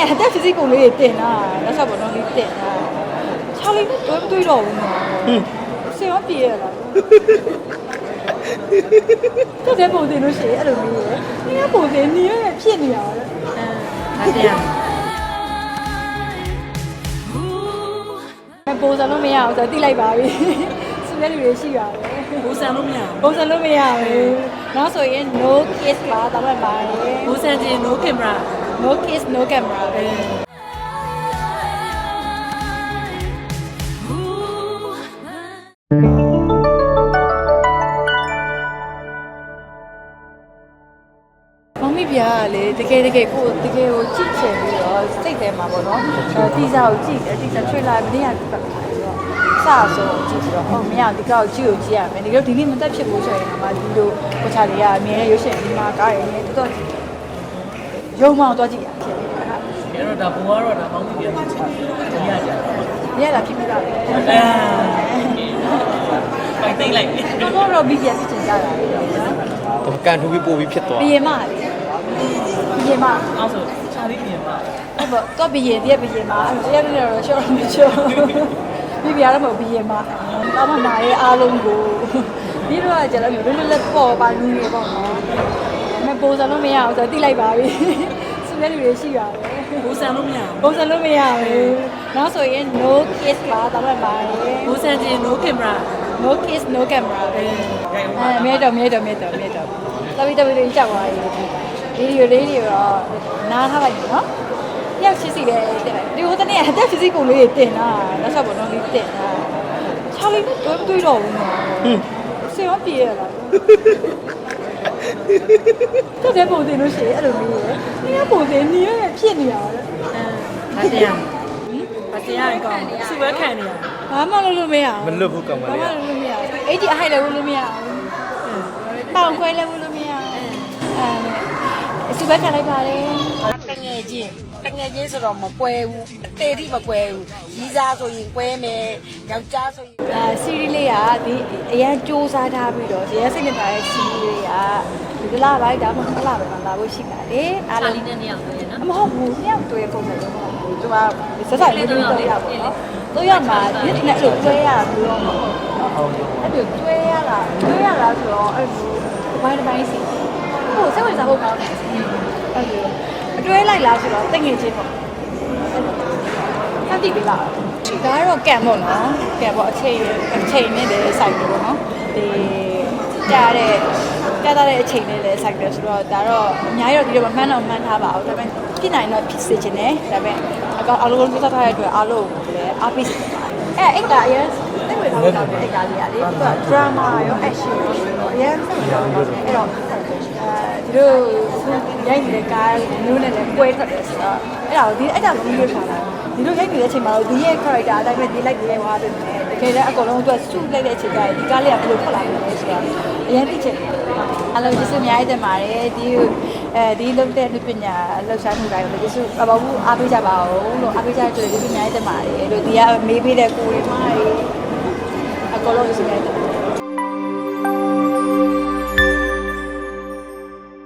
နေ့အသက် physical လေးတွေတင်တာလက်ဆက်ပေါ်တော့လေးတင်တာချာလေးနဲ့တွဲမတွေ့တော့ဘူးနော်ဆင်ရောပြေရလားသူတဲ့ပုံတင်လို့ရှိရင်အဲ့လိုမျိုးရယ်နင်းကပုံတင်နင်းရဖြစ်နေရတာဒါတရားပုံစံလို့မရအောင်ဆိုတော့တိလိုက်ပါပြီစတဲ့လူတွေရှိပါတယ်ဘူဆန်လို့မရပုံစံလို့မရဘူးနောက်ဆိုရင် no kiss ပါတော့မှပါတယ်ဘူဆန်ချင်း no camera no kiss no camera ပဲမမ္မီပြားကလေတကယ်တကယ်ကိုတကယ်ကိုကြည့်ချင်ပြီးတော့စိတ်ထဲမှာပေါ့နော်အဲတီဇာကိုကြည့်တယ်တီဇာထွေလာမနေ့ကပတ်လာပြီးတော့စဆိုကြည့်ပြီးတော့ဟုတ်မရဒီကောက်ကြည့်ကိုကြည့်ရမယ်ဒီလိုဒီနေ့မတက်ဖြစ်ဘူးဆိုရင်တော့ဒီလိုကိုချာလေးကအမြဲရွှေရှင်ဒီမှာကားရည်နဲ့တော်တော်ကြည့် ရုံမောင်တော့ကြည့်ရဖြစ်နေတာအဲ့တော့ဒါဘူကတော့ဒါမောင်းပြီးပြန်ချင်းတယ်ရကြတယ်မြဲလာဖြစ်ပြီးတာပဲအဲပိုင်သိမ့်လိုက်တော်တော်တော့ BTS ချင်ကြတာလေနော်တော့ကန်ထူပြီးပို့ပြီးဖြစ်သွားဘီရင်မလေဘီရင်မအောင်ဆိုချာလေးပြင်ပါဟုတ်ပါတော့ဘီရင်တည်းဘီရင်မအဲ့တရားနေတော့ရှော့မချောဘီပြားတော့မဟုတ်ဘီရင်မတော့မနာရဲ့အားလုံးကိုဒီတော့ကကျတော့မျိုးလွတ်လွတ်လပ်ပေါ်ပါလူတွေပေါ့နော်မ ပုံစံလို့မရအောင်ဆိုတော့တိလိုက်ပါပြီစတဲ့လူတွေရှိပါတယ်ဘူဆန်လို့မရပုံစံလို့မရဘူးနောက်ဆိုရင် no kiss ပါတော့မှပါတယ် ဘူဆန်ချင်း no camera no kiss no camera ပဲအဲမဲတော့မဲတော့မဲတော့မဲတော့တော်ပြီတော်ပြီလေးကြောက်သွားပြီဗီဒီယိုလေးတွေတော့နားထားလိုက်ပြီနော်တယောက်ချစ်စီလေးတင်လိုက်ဒီဟိုတနေ့အသက် physical လေးတွေတင်တာလက်ဆက်ပေါ်တော့လေးတင်တာချာလေးနဲ့တွဲမတွေ့တော့ဘူးနော်ဆင်ရောပြေရလား သူတဲ့ပုံတင်လို့ရှိရင်အဲ့လိုမျိုးရယ်နင်းကပုံတင်နင်းရဖြစ်နေရတာဒါတရားဒါတရားကောင်းစုဝဲခံနေရဘာမှလုပ်လို့မရဘူးမလွတ်ဘူးကောင်မဘာလေးမှကလုပ်လို့မရဘူးအဲ့ဒီအဟိုက်လည်းလုပ်လို့မရဘူးတောင်ခွဲလည်းလုပ်လို့မရဘူးအဲစူဘက်ခံလိုက်ပါတယ် တငယ်ချင်းတငယ်ချင်းဆိုတော့မပွဲဘူးအတေတိမပွဲဘူးကြီးစားဆိုရင်ပွဲမယ်ယောက်ျားဆိုရင်အာစီရီလေးကဒီအရန်စူးစမ်းထားပြီးတော့ဒီရစိတ်နဲ့ပါတဲ့စီရီလေးကဒီလားပိုင်းဒါမှမဟုတ်လားပဲလာဖို့ရှိပါတယ်အားလုံးနဲ့နေအောင်ဆိုရင်နော်မဟုတ်ဘူးညောင်တွေ့ပုံစံတော့မဟုတ်ဘူးသူကစက်ဆိုင်လေးတွေတော့ရပါတော့တော့ရမှာဒီနဲ့အဲ့လိုတွေ့ရဘူးတော့မဟုတ်ဘူးအဲ့လိုတွေ့ရလားတွေ့ရလားဆိုတော့အဲ့လိုဘိုင်းတစ်ပိုင်းစီဟိုစိတ်ဝင်စားဖို့ကောင်းတယ်အဲ့လို အတွဲလိုက်လားဆိုတော့တငယ်ချင်းပေါ့စတိပေးပါဒါကတော့ကံပေါ့နော်ကံပေါ့အချိန်အချိန်နဲ့လည်းစိုက်တယ်ပေါ့နော်ဒီကြားတဲ့ကြားတဲ့အချိန်နဲ့လည်းစိုက်တယ်ဆိုတော့ဒါတော့အများကြီးတော့ဒီလိုမမှန်းတော့မှန်းထားပါဘူးဒါပေမဲ့ဖြစ်နိုင်တော့ဖြစ်စေချင်တယ်ဒါပေမဲ့အကောင်အလုံးလုံးသက်ထားတဲ့အတွက်အားလုံးကိုလည်းအားပေးစေချင်ပါတယ်အဲအိတ်ကအရင်သိဝင်ထားတာအိတ်ကလေးကလေသူက drama ရော action ရော အရင်သိဝင်ထားတာအဲ့တော့အဲဒီလိုရိုက်နေတဲ့ကားမျိုးနဲ့လည်းကွဲထွက်တယ်ဆိုတော့အဲ့ဒါကိုဒီအဲ့ဒါကိုပြီးရထားတာဒီလိုရိုက်နေတဲ့အချိန်မှာတော့ဒီရဲ့ character အတိုင်းပဲဒီလိုက်ဒီလိုက်ဝါတယ်တကယ်လည်းအကုန်လုံးသူကစုလိုက်တဲ့အချိန်ကျရင်ဒီကားလေးကဘယ်လိုထွက်လာမလဲဆိုတော့အရင်သိချင်တယ်အလုံးကြီးစအများကြီးတင်ပါတယ်ဒီအဲဒီလုပ်တဲ့လူပညာလှူရှားမှုတိုင်းကိုကျေးဇူးအပေါ်ဘူးအားပေးကြပါဦးလို့အားပေးကြတဲ့ကျေးဇူးအများကြီးတင်ပါတယ်လို့ဒီကမေးပေးတဲ့ကိုရီမကြီးအကုန်လုံးကျေးဇူးများတင်ပါ